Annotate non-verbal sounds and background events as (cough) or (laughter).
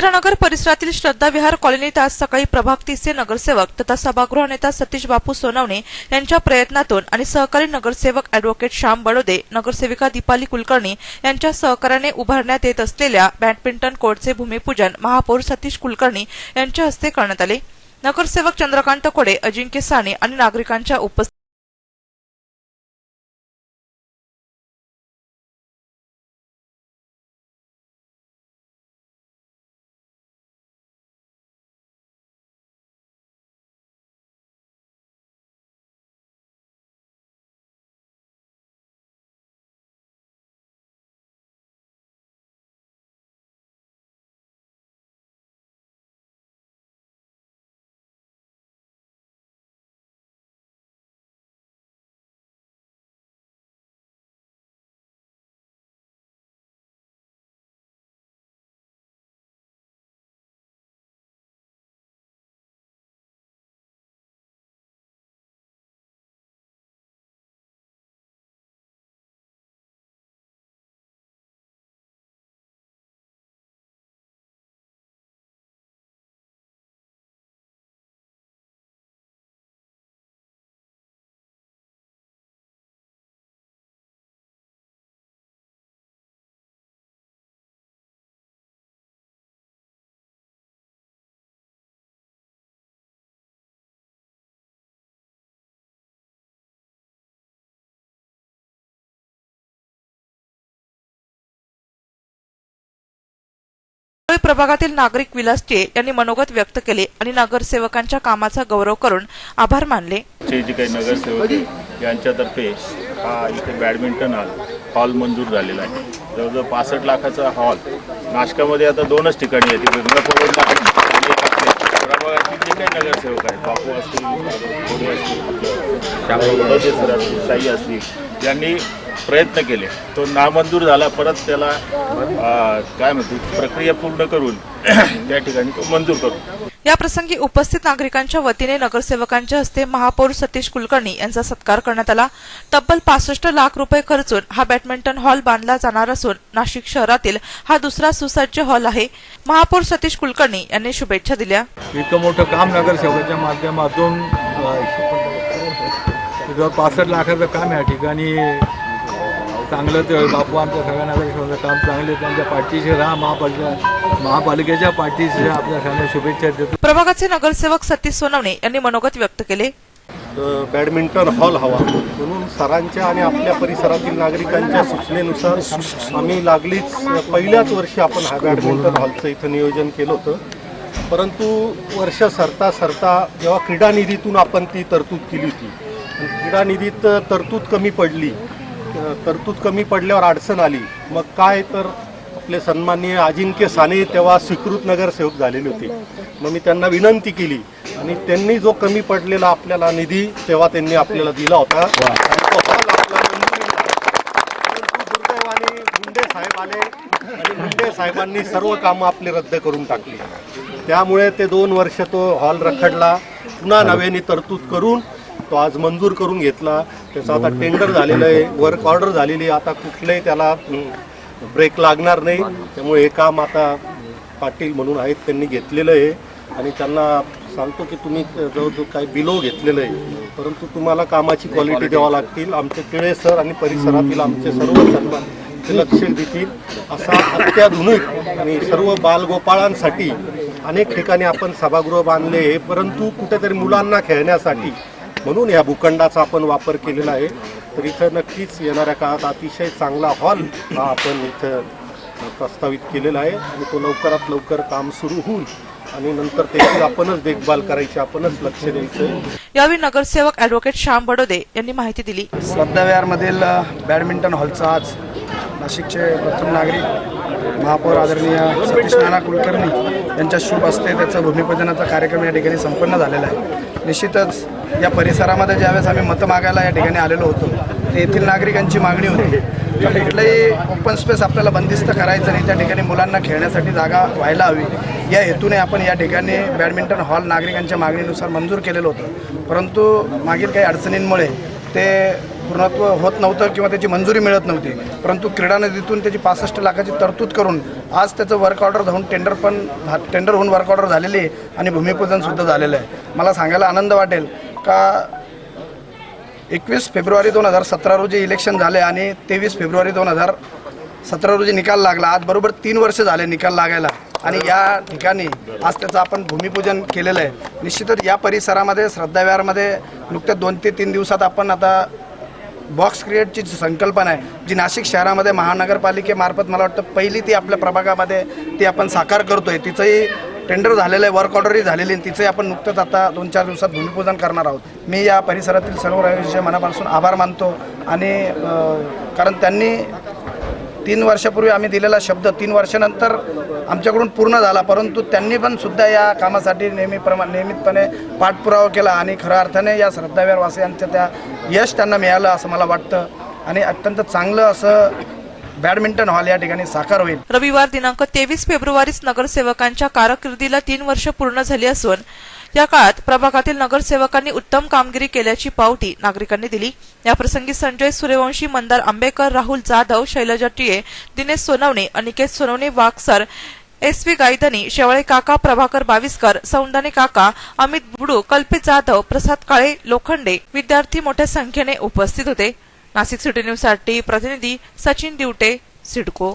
इंदिरानगर परिसरातील श्रद्धा विहार कॉलनीत आज सकाळी प्रभाग तीसचे नगरसेवक तथा सभागृह नेता सतीश बापू सोनवणे यांच्या प्रयत्नातून आणि सहकारी नगरसेवक अॅडव्होकेट श्याम बडोदे नगरसेविका दीपाली कुलकर्णी यांच्या सहकार्याने उभारण्यात येत असलेल्या बॅडमिंटन कोर्टचे भूमिपूजन महापौर सतीश कुलकर्णी यांच्या हस्ते करण्यात आले. नगरसेवक चंद्रकांत कोडे अजिंक्य साने आणि नागरिकांच्या उपस्थित प्रभागातील नागरिक विलास टे यांनी मनोगत व्यक्त केले आणि नगरसेवकांच्या कामाचा गौरव करून आभार मानले. जे काही नगरसेवक यांच्यातर्फे हा इथे बॅडमिंटन हॉल हॉल मंजूर झालेला आहे. जवळजवळ पासष्ट लाखाचा हॉल. नाशकामध्ये आता दोनच ठिकाणी आहे आपल्या प्रभागातील जे काही नगरसेवक आहेत बापू असतील कोणी असतील आपलं सर असतील साई असतील यांनी प्रयत्न केले तो नामंजूर झाला परत त्याला काय म्हणतो प्रक्रिया पूर्ण करून (clears throat) त्या ठिकाणी तो मंजूर करू याप्रसंगी उपस्थित नागरिकांच्या वतीने नगरसेवकांच्या हस्ते महापौर सतीश कुलकर्णी यांचा सत्कार करण्यात आला. तब्बल पासष्ट लाख रुपये खर्चून हा बॅडमिंटन हॉल बांधला जाणार असून नाशिक शहरातील हा दुसरा सुसज्ज हॉल आहे. महापौर सतीश कुलकर्णी यांनी शुभेच्छा दिल्या. इतकं मोठं काम नगरसेवकाच्या माध्यमातून पासष्ट लाखाचं काम या ठिकाणी चांगलं ते बापू आमच्या सगळ्या नगरसेवकाचं काम चांगले त्यांच्या पाठीशी राहा महापालिका महापालिकेच्या पाठीशी आपल्या सगळ्या शुभेच्छा देतो. प्रभागाचे नगरसेवक सतीश सोनवणे यांनी मनोगत व्यक्त केले. बॅडमिंटन हॉल हवा. म्हणून सरांच्या आणि आपल्या परिसरातील नागरिकांच्या सूचनेनुसार आम्ही लागलीच पहिल्याच वर्षी आपण हा बॅडमिंटन हॉलचं इथं नियोजन केलं होतं. परंतु वर्ष सरता सरता जेव्हा क्रीडा निधीतून आपण ती तरतूद केली होती. आणि क्रीडा निधीत तरतूद कमी पडली. तरतूद कमी पडल्यावर अडचण आली. मग काय तर आपले सन्माननीय अजिंक्य साने तेव्हा स्वीकृत नगरसेवक झालेले होते. मग मी त्यांना विनंती केली आणि त्यांनी जो कमी पडलेला आपल्याला निधी तेव्हा त्यांनी आपल्याला दिला होता. दुर्दैवाने साहेब आले आणि मुंडे साहेबांनी सर्व कामं आपली रद्द करून टाकली. त्यामुळे ते दोन वर्ष तो हॉल रखडला. पुन्हा नव्याने तरतूद करून तो आज मंजूर करून घेतला. त्याचं आता टेंडर झालेलं आहे वर्क ऑर्डर झालेली आहे. आता कुठलंही त्याला ब्रेक लागणार नाही. त्यामुळे हे काम आता पाटील म्हणून आहेत त्यांनी घेतलेलं आहे. आणि त्यांना सांगतो की तुम्ही जवळजवळ काही बिलो घेतलेलं आहे. परंतु तुम्हाला कामाची क्वालिटी द्यावा लागतील. आमचे टिळे सर आणि परिसरातील आमचे सर्व सन्मान लक्ष देतील. असा अत्याधुनिक आणि सर्व बालगोपाळांसाठी अनेक ठिकाणी आपण सभागृह बांधले आहे. परंतु कुठेतरी मुलांना खेळण्यासाठी म्हणून या भूखंडाचा आपण वापर केलेला आहे. तर इथं नक्कीच येणाऱ्या काळात अतिशय चांगला हॉल हा आपण इथं प्रस्तावित केलेला आहे आणि तो लवकरात लवकर काम सुरू होईल आणि नंतर त्याची आपणच देखभाल करायची आपणच लक्ष द्यायचं यावेळी नगरसेवक अॅडव्होकेट श्याम बडोदे यांनी माहिती दिली. श्रद्धा विहारमधील अ, बॅडमिंटन हॉलचा आज नाशिकचे प्रथम नागरिक महापौर आदरणीय सतीश नाना कुलकर्णी यांच्या शुभ हस्ते त्याचं भूमिपूजनाचा कार्यक्रम या ठिकाणी संपन्न झालेला आहे. निश्चितच या परिसरामध्ये ज्यावेळेस आम्ही मतं मागायला या ठिकाणी आलेलो होतो ते येथील नागरिकांची मागणी होती. तर कुठलंही ओपन स्पेस आपल्याला बंदिस्त करायचं नाही त्या ठिकाणी मुलांना खेळण्यासाठी जागा व्हायला हवी. या हेतूने आपण या ठिकाणी बॅडमिंटन हॉल नागरिकांच्या मागणीनुसार मंजूर केलेलं होतं. परंतु मागील काही अडचणींमुळे ते पूर्णत्व होत नव्हतं किंवा त्याची मंजुरी मिळत नव्हती. परंतु क्रीडा निधीतून त्याची पासष्ट लाखाची तरतूद करून आज त्याचं वर्क ऑर्डर होऊन टेंडर पण टेंडर होऊन वर्क ऑर्डर झालेली आहे आणि भूमिपूजनसुद्धा झालेलं आहे. मला सांगायला आनंद वाटेल का एकवीस फेब्रुवारी दोन हजार सतरा रोजी इलेक्शन झाले आणि तेवीस फेब्रुवारी दोन हजार सतरा रोजी निकाल लागला. आज बरोबर तीन वर्ष झाले निकाल लागायला. आणि या ठिकाणी आज त्याचं आपण भूमिपूजन केलेलं आहे. निश्चितच या परिसरामध्ये श्रद्धाविहारमध्ये नुकत्याच दोन ते तीन दिवसात आपण आता बॉक्स क्रिएटची जी संकल्पना आहे जी नाशिक शहरामध्ये महानगरपालिकेमार्फत मला वाटतं पहिली ती आपल्या प्रभागामध्ये ती आपण साकार करतोय. तिचंही टेंडर झालेलं आहे वर्क ऑर्डरही झालेली आहे. तिचंही आपण नुकतंच आता दोन चार दिवसात भूमिपूजन करणार आहोत. मी या परिसरातील सर्व रहिवाशांचे मनापासून आभार मानतो आणि कारण त्यांनी तीन वर्षापूर्वी आम्ही दिलेला शब्द तीन वर्षानंतर आमच्याकडून पूर्ण झाला. परंतु त्यांनी पण सुद्धा या कामासाठी नेहमीप्रमा नियमितपणे पाठपुरावा केला आणि खऱ्या अर्थाने या श्रद्धाविहार वासियांचं त्या यश त्यांना मिळालं असं मला वाटतं. आणि अत्यंत चांगलं असं बॅडमिंटन हॉल या ठिकाणी साकार होईल. रविवार दिनांक तेवीस फेब्रुवारीच नगरसेवकांच्या कारकिर्दीला तीन वर्ष पूर्ण झाली असून या काळात प्रभागातील नगरसेवकांनी उत्तम कामगिरी केल्याची पावती नागरिकांनी दिली. याप्रसंगी संजय सूर्यवंशी मंदार आंबेकर राहुल जाधव शैलजा टिये दिनेश सोनवणे अनिकेत सोनवणे वाकसर एस व्ही गायधनी शेवाळे काका प्रभाकर बाविस्कर सौंदाने काका अमित बुडू कल्पित जाधव प्रसाद काळे लोखंडे विद्यार्थी मोठ्या संख्येने उपस्थित होते. नाशिक सिटी न्यूजसाठी प्रतिनिधी सचिन दिवटे सिडको.